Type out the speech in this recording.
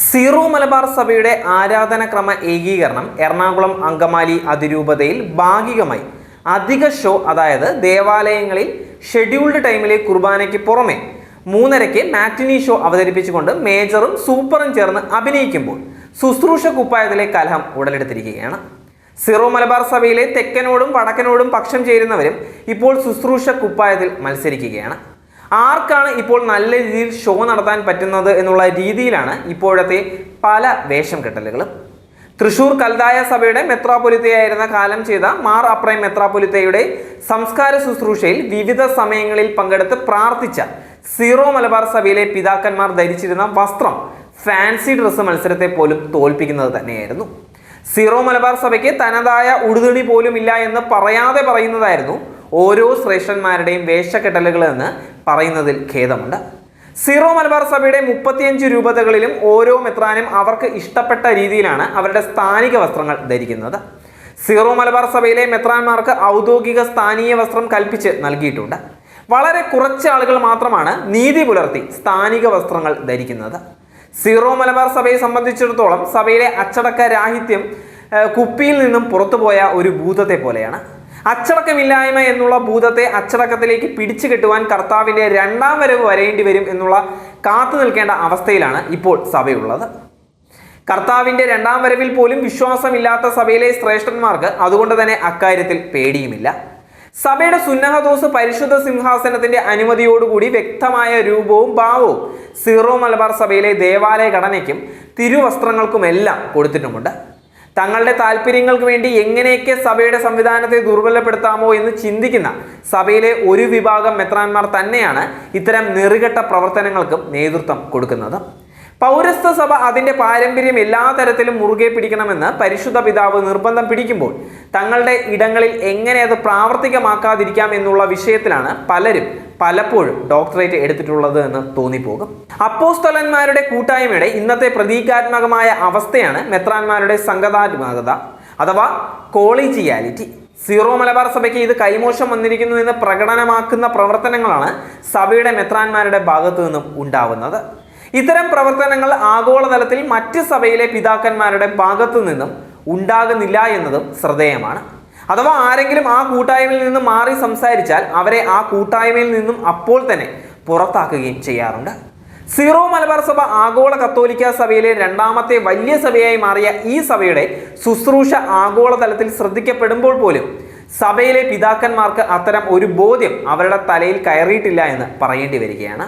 Zero Malabar സഭയുടെ ആരാധനക്രമ ഏകീകരണം എറണാകുളം അങ്കമാലി അതിരൂപതയിൽ ഭാഗികമായി. അധിക ഷോ അതായത് ദേവാലയങ്ങളിൽ ഷെഡ്യൂൾഡ് ടൈമിലെ കുർബാനയ്ക്ക് പുറമെ മൂന്നരയ്ക്ക് മാറ്റിനി ഷോ അവതരിപ്പിച്ചുകൊണ്ട് മേജറും സൂപ്പറും ചേർന്ന് അഭിനയിക്കുമ്പോൾ ശുശ്രൂഷ കുപ്പായത്തിലെ കലഹം ഉടലെടുത്തിരിക്കുകയാണ്. സിറോ മലബാർ സഭയിലെ തെക്കനോടും വടക്കനോടും പക്ഷം ചേരുന്നവരും ഇപ്പോൾ ശുശ്രൂഷ കുപ്പായത്തിൽ മത്സരിക്കുകയാണ്. ആർക്കാണ് ഇപ്പോൾ നല്ല രീതിയിൽ ഷോ നടത്താൻ പറ്റുന്നത് എന്നുള്ള രീതിയിലാണ് ഇപ്പോഴത്തെ പല വേഷം കെട്ടലുകളും. തൃശൂർ കൽതായ സഭയുടെ മെത്രാപൊലിത്തയായിരുന്ന കാലം ചെയ്ത മാർ അപ്രൈം മെത്രാപൊലിത്തയുടെ സംസ്കാര ശുശ്രൂഷയിൽ വിവിധ സമയങ്ങളിൽ പങ്കെടുത്ത് പ്രാർത്ഥിച്ച സീറോ മലബാർ സഭയിലെ പിതാക്കന്മാർ ധരിച്ചിരുന്ന വസ്ത്രം ഫാൻസി ഡ്രസ്സ് മത്സരത്തെ പോലും തോൽപ്പിക്കുന്നത് തന്നെയായിരുന്നു. സീറോ മലബാർ സഭയ്ക്ക് തനതായ ഉടുതുണി പോലും ഇല്ല എന്ന് പറയാതെ പറയുന്നതായിരുന്നു ഓരോ ശ്രേഷ്ഠന്മാരുടെയും വേഷക്കെട്ടലുകൾ എന്ന് പറയുന്നതിൽ ഖേദമുണ്ട്. സീറോ മലബാർ സഭയുടെ മുപ്പത്തിയഞ്ച് രൂപതകളിലും ഓരോ മെത്രാനും അവർക്ക് ഇഷ്ടപ്പെട്ട രീതിയിലാണ് അവരുടെ സ്ഥാനിക വസ്ത്രങ്ങൾ ധരിക്കുന്നത്. സീറോ മലബാർ സഭയിലെ മെത്രാന്മാർക്ക് ഔദ്യോഗിക സ്ഥാനീയ വസ്ത്രം കൽപ്പിച്ച് നൽകിയിട്ടുണ്ട്. വളരെ കുറച്ച് ആളുകൾ മാത്രമാണ് നീതി പുലർത്തി സ്ഥാനിക വസ്ത്രങ്ങൾ ധരിക്കുന്നത്. സീറോ മലബാർ സഭയെ സംബന്ധിച്ചിടത്തോളം സഭയിലെ അച്ചടക്ക രാഹിത്യം കുപ്പിയിൽ നിന്നും പുറത്തുപോയ ഒരു ഭൂതത്തെ പോലെയാണ്. അച്ചടക്കമില്ലായ്മ എന്നുള്ള ഭൂതത്തെ അച്ചടക്കത്തിലേക്ക് പിടിച്ചു കെട്ടുവാൻ കർത്താവിന്റെ രണ്ടാം വരവ് വരേണ്ടി വരും എന്നുള്ള കാത്തു നിൽക്കേണ്ട അവസ്ഥയിലാണ് ഇപ്പോൾ സഭയുള്ളത്. കർത്താവിന്റെ രണ്ടാം വരവിൽ പോലും വിശ്വാസമില്ലാത്ത സഭയിലെ ശ്രേഷ്ഠന്മാർക്ക് അതുകൊണ്ട് തന്നെ അക്കാര്യത്തിൽ പേടിയുമില്ല. സഭയുടെ സുന്നഹദോസ് പരിശുദ്ധ സിംഹാസനത്തിന്റെ അനുമതിയോടുകൂടി വ്യക്തമായ രൂപവും ഭാവവും സീറോ മലബാർ സഭയിലെ ദേവാലയ ഘടനയ്ക്കും തിരുവസ്ത്രങ്ങൾക്കുമെല്ലാം കൊടുത്തിട്ടുമുണ്ട്. തങ്ങളുടെ താല്പര്യങ്ങൾക്ക് വേണ്ടി എങ്ങനെയൊക്കെ സഭയുടെ സംവിധാനത്തെ ദുർബലപ്പെടുത്താമോ എന്ന് ചിന്തിക്കുന്ന സഭയിലെ ഒരു വിഭാഗം മെത്രാന്മാർ തന്നെയാണ് ഇത്തരം നെറുകെട്ട പ്രവർത്തനങ്ങൾക്കും നേതൃത്വം കൊടുക്കുന്നത്. പൗരസ്ത്യ സഭ അതിന്റെ പാരമ്പര്യം എല്ലാ തരത്തിലും മുറുകെ പിടിക്കണമെന്ന് പരിശുദ്ധ പിതാവ് നിർബന്ധം പിടിക്കുമ്പോൾ തങ്ങളുടെ ഇടങ്ങളിൽ എങ്ങനെ അത് പ്രാവർത്തികമാക്കാതിരിക്കാം എന്നുള്ള വിഷയത്തിലാണ് പലരും പലപ്പോഴും ഡോക്ടറേറ്റ് എടുത്തിട്ടുള്ളത് എന്ന് തോന്നിപ്പോകും. അപ്പോസ്തലന്മാരുടെ കൂട്ടായ്മയുടെ ഇന്നത്തെ പ്രതീകാത്മകമായ അവസ്ഥയാണ് മെത്രാന്മാരുടെ സംഗതാത്മകത അഥവാ കോളീജിയാലിറ്റി. സീറോ മലബാർ സഭയ്ക്ക് ഇത് കൈമോശം വന്നിരിക്കുന്നു എന്ന് പ്രകടനമാക്കുന്ന പ്രവർത്തനങ്ങളാണ് സഭയുടെ മെത്രാന്മാരുടെ ഭാഗത്തു നിന്നും ഉണ്ടാവുന്നത്. ഇത്തരം പ്രവർത്തനങ്ങൾ ആഗോളതലത്തിൽ മറ്റ് സഭയിലെ പിതാക്കന്മാരുടെ ഭാഗത്തു നിന്നും ഉണ്ടാകുന്നില്ല എന്നതും ശ്രദ്ധേയമാണ്. അഥവാ ആരെങ്കിലും ആ കൂട്ടായ്മയിൽ നിന്ന് മാറി സംസാരിച്ചാൽ അവരെ ആ കൂട്ടായ്മയിൽ നിന്നും അപ്പോൾ തന്നെ പുറത്താക്കുകയും ചെയ്യാറുണ്ട്. സീറോ മലബാർ സഭ ആഗോള കത്തോലിക്ക സഭയിലെ രണ്ടാമത്തെ വലിയ സഭയായി മാറിയ ഈ സഭയുടെ ശുശ്രൂഷ ആഗോളതലത്തിൽ ശ്രദ്ധിക്കപ്പെടുമ്പോൾ പോലും സഭയിലെ പിതാക്കന്മാർക്ക് അത്തരം ഒരു ബോധ്യം അവരുടെ തലയിൽ കയറിയിട്ടില്ല എന്ന് പറയേണ്ടി വരികയാണ്.